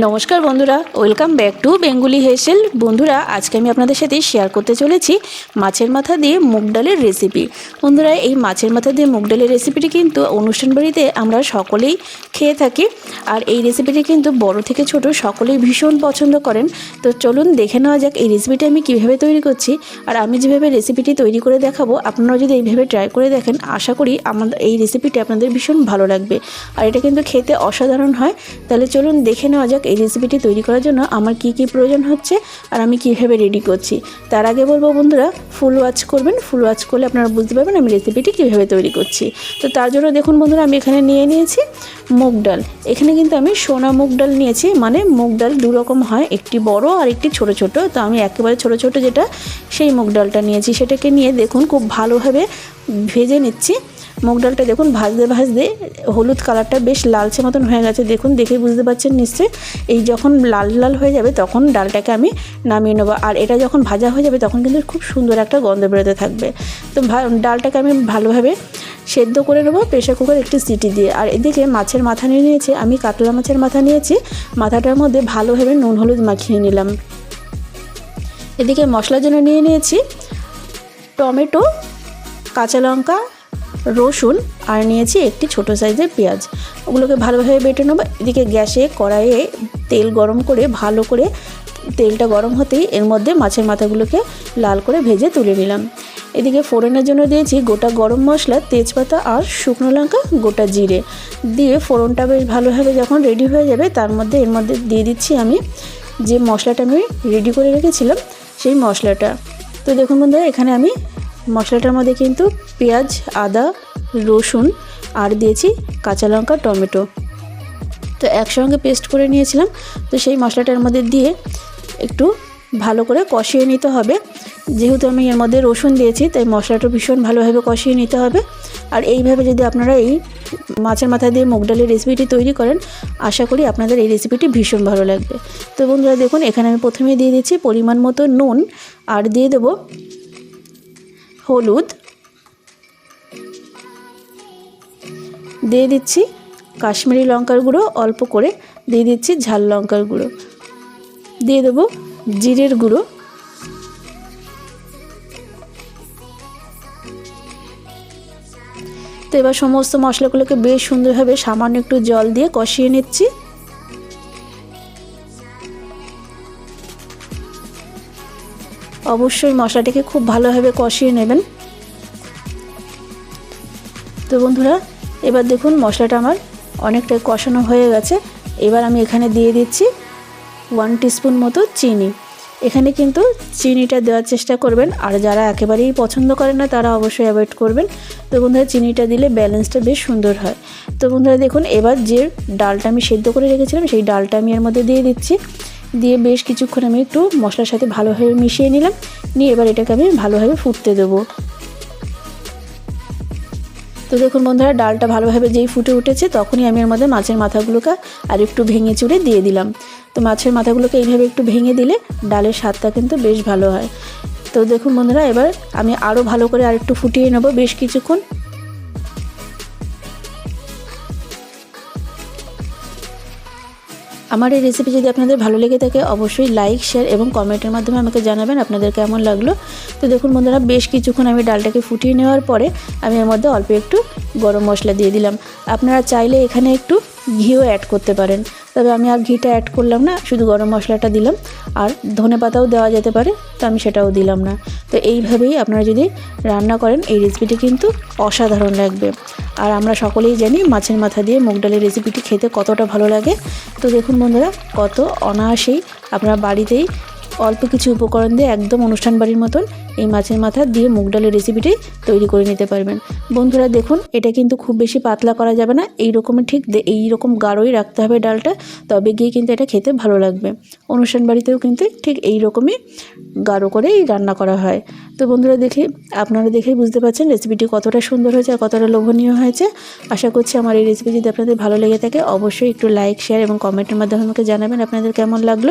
নমস্কার বন্ধুরা welcome back to Bengali হেসেল বন্ধুরা, আজকে আমি আপনাদের সাথে শেয়ার করতে চলেছি মাছের মাথা দিয়ে মুগ ডালের রেসিপি বন্ধুরা, এই মাছের মাথা দিয়ে মুগ ডালের রেসিপিটি কিন্তু অনুষ্ঠান বাড়িতে আমরা সকলেই খেয়ে থাকি। আর এই রেসিপিটি কিন্তু বড় থেকে ছোট সকলেই ভীষণ পছন্দ করেন। তো চলুন দেখে নেওয়া যাক এই রেসিপিটি আমি কীভাবে তৈরি করছি। আর আমি যেভাবে রেসিপিটি তৈরি করে দেখাবো, আপনারা যদি এইভাবে ট্রাই করে দেখেন, আশা করি আমাদের এই রেসিপিটি আপনাদের ভীষণ ভালো লাগবে। আর এটা কিন্তু খেতে অসাধারণ হয়। তাহলে চলুন দেখে নেওয়া যাক এই রেসিপিটি তৈরি করার জন্য আমার কি কি প্রয়োজন হচ্ছে আর আমি কীভাবে রেডি করছি। তার আগে বলব বন্ধুরা ফুল ওয়াচ করবেন ফুল ওয়াচ করলে আপনারা বুঝতে পারবেন আমি রেসিপিটি কীভাবে তৈরি করছি। তো তার জন্য দেখুন বন্ধুরা, আমি এখানে নিয়ে নিয়েছি মুগ ডাল। এখানে কিন্তু আমি সোনা মুগ ডাল নিয়েছি মানে মুগ ডাল দু রকম হয়, একটি বড় আর একটি ছোট ছোট। তো আমি একেবারে ছোট ছোট যেটা, সেই মুগ ডালটা নিয়েছি। সেটাকে নিয়ে দেখুন, খুব ভালোভাবে ভেজে নিচ্ছি। মুগ ডালটা দেখুন ভাজতে ভাজতে হলুদ কালারটা বেশ লালচে মতন হয়ে গেছে। দেখুন, দেখে বুঝতে পারছেন নিশ্চয়ই। এই যখন লাল লাল হয়ে যাবে তখন ডালটাকে আমি নামিয়ে নেব। আর এটা যখন ভাজা হয়ে যাবে তখন কিন্তু খুব সুন্দর একটা গন্ধ বেরোতে থাকবে। তো ডালটাকে আমি ভালোভাবে সেদ্ধ করে নেব প্রেশার কুকার একটি সিটি দিয়ে। আর এদিকে মাছের মাথা নিয়ে নিয়েছি, আমি কাতলা মাছের মাথা নিয়েছি। মাথাটার মধ্যে ভালোভাবে নুন হলুদ মাখিয়ে নিলাম। এদিকে মশলার জন্য নিয়ে নিয়েছি টমেটো, কাঁচা লঙ্কা রসুন আর নিয়েছি একটি ছোট সাইজের পেঁয়াজ। ওগুলোকে ভালোভাবে বেটে নেব। এদিকে গ্যাসে কড়াইয়ে তেল গরম করে ভালো করে তেলটা গরম হতেই এর মধ্যে মাছের মাথাগুলোকে লাল করে ভেজে তুলে নিলাম। এদিকে ফোড়নের জন্য দিয়েছি গোটা গরম মশলা, তেজপাতা আর শুকনো লঙ্কা, গোটা জিরে। দিয়ে ফোড়নটা বেশ ভালোভাবে যখন রেডি হয়ে যাবে, তার মধ্যে এর মধ্যে দিয়ে দিচ্ছি আমি যে মশলাটা আমি রেডি করে রেখেছিলাম, সেই মশলাটা। তো দেখুন বন্ধুরা, এখানে আমি মশলাটার মধ্যে কিন্তু পেঁয়াজ, আদা, রসুন আর দিয়েছি কাঁচা লঙ্কা, টমেটো। তো একসঙ্গে পেস্ট করে নিয়েছিলাম। তো সেই মশলাটার মধ্যে দিয়ে একটু ভালো করে কষিয়ে নিতে হবে। যেহেতু আমি এর মধ্যে রসুন দিয়েছি, তাই মশলাটা ভীষণ ভালোভাবে কষিয়ে নিতে হবে। আর এইভাবে যদি আপনারা এই মাছের মাথা দিয়ে মুগ ডালের রেসিপিটি তৈরি করেন, আশা করি আপনাদের এই রেসিপিটি ভীষণ ভালো লাগবে। তো বন্ধুরা দেখুন, এখানে আমি প্রথমে দিয়ে দিচ্ছি পরিমাণ মতো নুন, আর দিয়ে দেবো হলুদ। দিয়ে দিচ্ছি কাশ্মীরি লঙ্কার গুঁড়ো, অল্প করে দিয়ে দিচ্ছি ঝাল লঙ্কার গুঁড়ো। দিয়ে দেবো জিরের গুঁড়ো। তো এবার সমস্ত মশলাগুলোকে বেশ সুন্দরভাবে সামান্য একটু জল দিয়ে কষিয়ে নিচ্ছি। অবশ্যই মশলাটিকে খুব ভালোভাবে কষিয়ে নেবেন। তো বন্ধুরা, এবার দেখুন মশলাটা আমার অনেকটাই কষানো হয়ে গেছে। এবার আমি এখানে দিয়ে দিচ্ছি ওয়ান টিস্পুন মতো চিনি। এখানে কিন্তু চিনিটা দেওয়ার চেষ্টা করবেন। আর যারা একেবারেই পছন্দ করেন না, তারা অবশ্যই অ্যাভয়েড করবেন। তো বন্ধুরা, চিনিটা দিলে ব্যালেন্সটা বেশ সুন্দর হয়। তো বন্ধুরা, দেখুন এবার যে ডালটা আমি সেদ্ধ করে রেখেছিলাম, সেই ডালটা আমি এর মধ্যে দিয়ে দিচ্ছি। দিয়ে বেশ কিছুক্ষণ আমি একটু মশলার সাথে ভালোভাবে মিশিয়ে নিলাম। নিয়ে এবার এটাকে আমি ভালোভাবে ফুটতে দেবো। তো দেখুন বন্ধুরা, ডালটা ভালোভাবে যেই ফুটে উঠেছে, তখনই আমি এর মধ্যে মাছের মাথাগুলোকে আর একটু ভেঙে চুড়ে দিয়ে দিলাম। তো মাছের মাথাগুলোকে এইভাবে একটু ভেঙে দিলে ডালের স্বাদটা কিন্তু বেশ ভালো হয়। তো দেখুন বন্ধুরা, এবার আমি আরও ভালো করে আর একটু ফুটিয়ে নেব বেশ কিছুক্ষণ। আমার এই রেসিপি যদি আপনাদের ভালো লেগে থাকে, অবশ্যই লাইক শেয়ার এবং কমেন্টের মাধ্যমে আমাকে জানাবেন আপনাদের কেমন লাগল। তো দেখুন বন্ধুরা, বেশ কিছুক্ষণ আমি ডালটাকে ফুটিয়ে নেওয়ার পরে আমি এর মধ্যে অল্প একটু গরম মশলা দিয়ে দিলাম। আপনারা চাইলে এখানে একটু ঘিও অ্যাড করতে পারেন। তবে আমি আর ঘিটা অ্যাড করলাম না, শুধু গরম মশলাটা দিলাম। আর ধনে পাতাও দেওয়া যেতে পারে, তো আমি সেটাও দিলাম না। তো এইভাবেই আপনারা যদি রান্না করেন, এই রেসিপিটি কিন্তু অসাধারণ লাগবে। আর আমরা সকলেই জানি মাছের মাথা দিয়ে মুগ ডালের রেসিপিটি খেতে কতটা ভালো লাগে। তো দেখুন বন্ধুরা, কত অনায়াসেই আপনারা বাড়িতেই অল্প কিছু উপকরণ দিয়ে একদম অনুষ্ঠান বাড়ির মতন এই মাছের মাথা দিয়ে মুগ ডালের রেসিপিটি তৈরি করে নিতে পারবেন। বন্ধুরা দেখুন, এটা কিন্তু খুব বেশি পাতলা করা যাবে না। এই রকমের ঠিক এই রকম গাঢ়ই রাখতে হবে ডালটা, তবে গিয়ে কিন্তু এটা খেতে ভালো লাগবে। অনুষ্ঠান বাড়িতেও কিন্তু ঠিক এই রকমই গাঢ় করেই রান্না করা হয়। তো বন্ধুরা দেখে আপনারা দেখেই বুঝতে পারছেন রেসিপিটি কতটা সুন্দর হয়েছে আর কতটা লোভনীয় হয়েছে। আশা করছি আমার এই রেসিপি যদি আপনাদের ভালো লেগে থাকে, অবশ্যই একটু লাইক শেয়ার এবং কমেন্টের মাধ্যমে আমাকে জানাবেন আপনাদের কেমন লাগল।